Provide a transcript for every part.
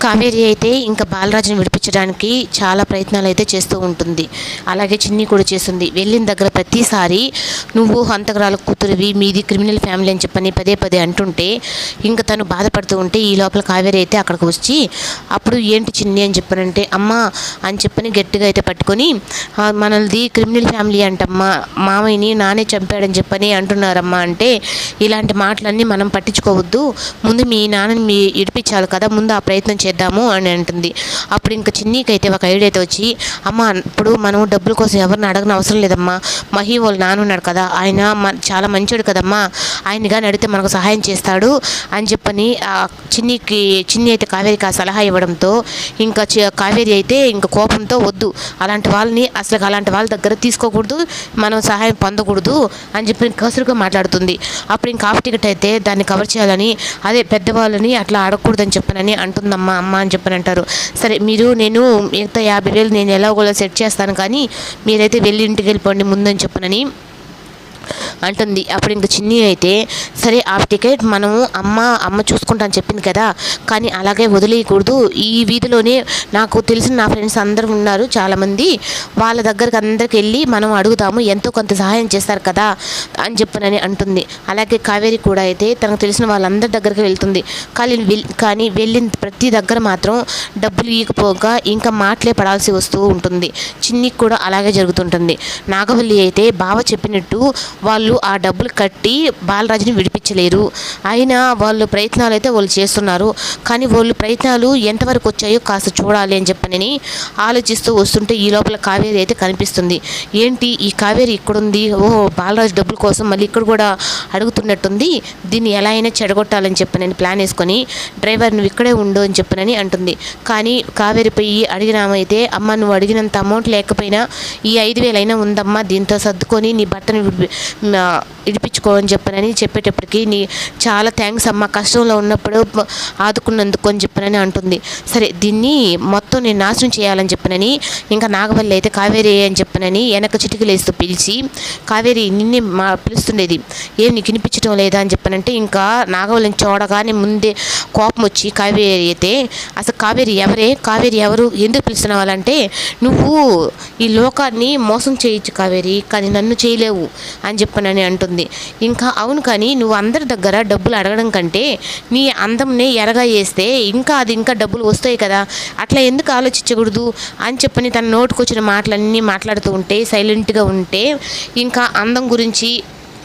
కావేరి అయితే ఇంకా బాలరాజుని విడిపించడానికి చాలా ప్రయత్నాలు అయితే చేస్తూ ఉంటుంది. అలాగే చిన్ని కూడా చేస్తుంది. వెళ్ళిన దగ్గర ప్రతిసారి నువ్వు హంతకురాల కూతురివి మీది క్రిమినల్ ఫ్యామిలీ అని చెప్పని పదే పదే అంటుంటే ఇంకా తను బాధపడుతూ ఉంటే ఈ లోపల కావేరి అయితే అక్కడికి వచ్చి అప్పుడు ఏంటి చిన్ని? అని చెప్పనంటే అమ్మ అని చెప్పని గట్టిగా అయితే పట్టుకొని మనది క్రిమినల్ ఫ్యామిలీ అంటమ్మా మామయ్యని నానే చంపాడని చెప్పని అంటున్నారమ్మా అంటే ఇలాంటి మాటలన్నీ మనం పట్టించుకోవద్దు. ముందు మీ నాన్నని మీ ఇడిపించాలి కదా ముందు ఆ ప్రయత్నం చేద్దాము అని అంటుంది. అప్పుడు ఇంకా చిన్నీకి అయితే ఒక ఐడియా అయితే వచ్చి అమ్మ ఇప్పుడు మనం డబ్బుల కోసం ఎవరిని అడగని అవసరం లేదమ్మా. మహి వాళ్ళ నాన్న ఉన్నాడు కదా ఆయన మ- చాలా మంచోడు కదమ్మా. ఆయన కానీ అడిగితే మనకు సహాయం చేస్తాడు అని చెప్పని చిన్నీకి చిన్నికి చిన్ని అయితే కావేరికి ఆ సలహా ఇవ్వడంతో ఇంకా కావేరి అయితే ఇంకా కోపంతో వద్దు. అలాంటి వాళ్ళని అసలు అలాంటి వాళ్ళ దగ్గర తీసుకోకూడదు మనం సహాయం పొందకూడదు అని చెప్పి కసురుగా మాట్లాడుతుంది. అప్పుడు ఇంకా హాఫ్ టికెట్ అయితే దాన్ని కవర్ చేయాలని అదే పెద్దవాళ్ళని అట్లా అడగకూడదని చెప్పనని అంటుందమ్మా. అమ్మ అని చెప్పని అంటారు. సరే మీరు నేను మిగతా యాభై వేలు నేను ఎలాగోలా సెట్ చేస్తాను కానీ మీరైతే వెళ్ళి ఇంటికి వెళ్ళిపోండి ముందని చెప్పనని. అంటుంది. అప్పుడు ఇంక చిన్ని అయితే సరే ఆ టికెట్ మనము అమ్మ అమ్మ చూసుకుంటాను చెప్పింది కదా కానీ అలాగే వదిలేయకూడదు. ఈ వీధిలోనే నాకు తెలిసిన నా ఫ్రెండ్స్ అందరూ ఉన్నారు చాలామంది. వాళ్ళ దగ్గరికి అందరికి వెళ్ళి మనం అడుగుతాము ఎంతో కొంత సహాయం చేస్తారు కదా అని చెప్పనని అంటుంది. అలాగే కావేరి కూడా అయితే తనకు తెలిసిన వాళ్ళందరి దగ్గరికి వెళ్తుంది. కానీ కానీ వెళ్ళిన ప్రతి దగ్గర మాత్రం డబ్బులు ఇవ్వకపోగా ఇంకా మాటలే పడాల్సి వస్తూ ఉంటుంది. చిన్నికి కూడా అలాగే జరుగుతుంటుంది. నాగవల్లి అయితే బావ చెప్పినట్టు వాళ్ళు ఆ డబ్బులు కట్టి బాలరాజుని విడిపించలేరు. అయినా వాళ్ళు ప్రయత్నాలు అయితే వాళ్ళు చేస్తున్నారు. కానీ వాళ్ళు ప్రయత్నాలు ఎంతవరకు వచ్చాయో కాస్త చూడాలి అని చెప్పనని ఆలోచిస్తూ వస్తుంటే ఈ లోపల కావేరి అయితే కనిపిస్తుంది. ఏంటి ఈ కావేరి ఇక్కడుంది? ఓ బాలరాజు డబ్బుల కోసం మళ్ళీ ఇక్కడ కూడా అడుగుతున్నట్టుంది. దీన్ని ఎలా అయినా చెడగొట్టాలని చెప్పనని ప్లాన్ వేసుకొని డ్రైవర్ నువ్వు ఇక్కడే ఉండు అని చెప్పనని అంటుంది. కానీ కావేరి పోయి అడిగినామైతే అమ్మ నువ్వు అడిగినంత అమౌంట్ లేకపోయినా ఈ ఐదు వేలైనా ఉందమ్మా దీంతో సర్దుకొని నీ బట్టను ఇడిపించుకో అని చెప్పనని చెప్పేటప్పటికి నీ చాలా థ్యాంక్స్ అమ్మ కష్టంలో ఉన్నప్పుడు ఆదుకున్నందుకు అని చెప్పనని అంటుంది. సరే దీన్ని మొత్తం నేను నాశనం చేయాలని చెప్పనని ఇంకా నాగవల్లి అయితే కావేరి అని చెప్పనని వెనక చిటికలేస్తూ పిలిచి కావేరి నిన్నే మా పిలుస్తుండేది. ఏం నీకు వినిపించడం లేదా అని చెప్పనంటే ఇంకా నాగవల్లిని చూడగానే ముందే కోపం వచ్చి కావేరి అయితే అసలు కావేరి ఎవరే? కావేరి ఎవరు? ఎందుకు పిలుస్తున్న వాళ్ళంటే నువ్వు ఈ లోకాన్ని మోసం చేయొచ్చు కావేరి కానీ నన్ను చేయలేవు అని చెప్పి చెప్పనని అంటుంది. ఇంకా అవును కానీ నువ్వు అందరి దగ్గర డబ్బులు అడగడం కంటే నీ అందంని ఎరగా చేస్తే ఇంకా అది ఇంకా డబ్బులు వస్తాయి కదా. అట్లా ఎందుకు ఆలోచించకూడదు? అని చెప్పని తన నోటుకొచ్చిన మాటలన్నీ మాట్లాడుతూ ఉంటే సైలెంట్గా ఉంటే ఇంకా అందం గురించి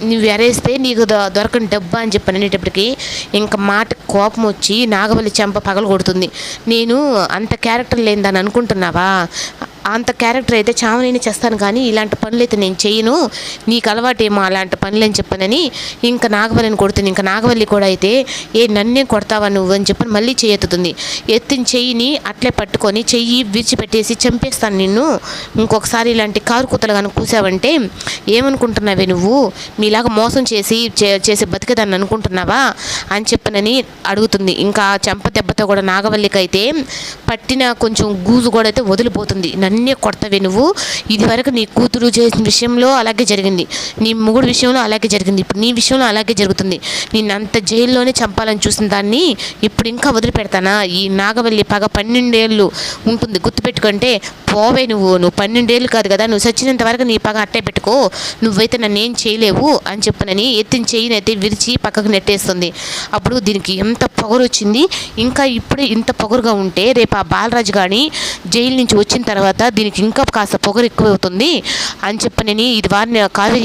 నువ్వు ఎరేస్తే నీకు దొ- దొరకని డబ్బా అని చెప్పి అనేటప్పటికి ఇంకా మాట కోపం వచ్చి నాగవల్లి చెంప పగల కొడుతుంది నేను అంత క్యారెక్టర్ లేదని అనుకుంటున్నావా? అంత క్యారెక్టర్ అయితే చావనైనా చేస్తాను కానీ ఇలాంటి పనులు అయితే నేను చేయను. నీకు అలవాటేమో అలాంటి పనులు అని చెప్పనని ఇంకా నాగవల్లిని కొడుతుంది. ఇంకా నాగవల్లి కూడా అయితే ఏ నన్నే కొడతావా నువ్వు? అని చెప్పని మళ్ళీ చేయెత్తుతుంది. ఎత్తిన చెయ్యిని అట్లే పట్టుకొని చెయ్యి విడిచిపెట్టేసి చంపేస్తాను నిన్ను. ఇంకొకసారి ఇలాంటి కారు కూతలు కనుక కూసావంటే ఏమనుకుంటున్నావే నువ్వు? మీలాగా మోసం చేసి చే- చేసి బతికేదాన్ని అనుకుంటున్నావా? అని చెప్పనని అడుగుతుంది. ఇంకా చెంప దెబ్బతో కూడా నాగవల్లికి అయితే పట్టిన కొంచెం గూజు కూడా అయితే వదిలిపోతుంది. నన్ను అన్నీ కొడతావే నువ్వు. ఇదివరకు నీ కూతురు చేసిన విషయంలో అలాగే జరిగింది. నీ మొగుడు విషయంలో అలాగే జరిగింది. ఇప్పుడు నీ విషయంలో అలాగే జరుగుతుంది. నిన్ను అంత జైల్లోనే చంపాలని చూసిన దాన్ని ఇప్పుడు ఇంకా వదిలిపెడతానా? ఈ నాగవల్లి పగ పన్నెండేళ్ళు ఉంటుంది. గుర్తుపెట్టుకుంటే పోవే నువ్వు. నువ్వు పన్నెండేళ్ళు కాదు కదా. నువ్వు చచ్చినంత వరకు నీ పగ అట్టే పెట్టుకో. నువ్వైతే నన్ను ఏం చేయలేవు అని చెప్పనని ఎత్తిన చెయ్యినైతే విరిచి పక్కకు నెట్టేస్తుంది. అప్పుడు దీనికి ఎంత పొగరు వచ్చింది ఇంకా ఇప్పుడు ఇంత పొగరుగా ఉంటే రేపు ఆ బాలరాజు కానీ జైలు నుంచి వచ్చిన తర్వాత దీనికి ఇంకా కాస్త పొగరు ఎక్కువ అవుతుంది అని చెప్పనని ఇది వారిని కావేరి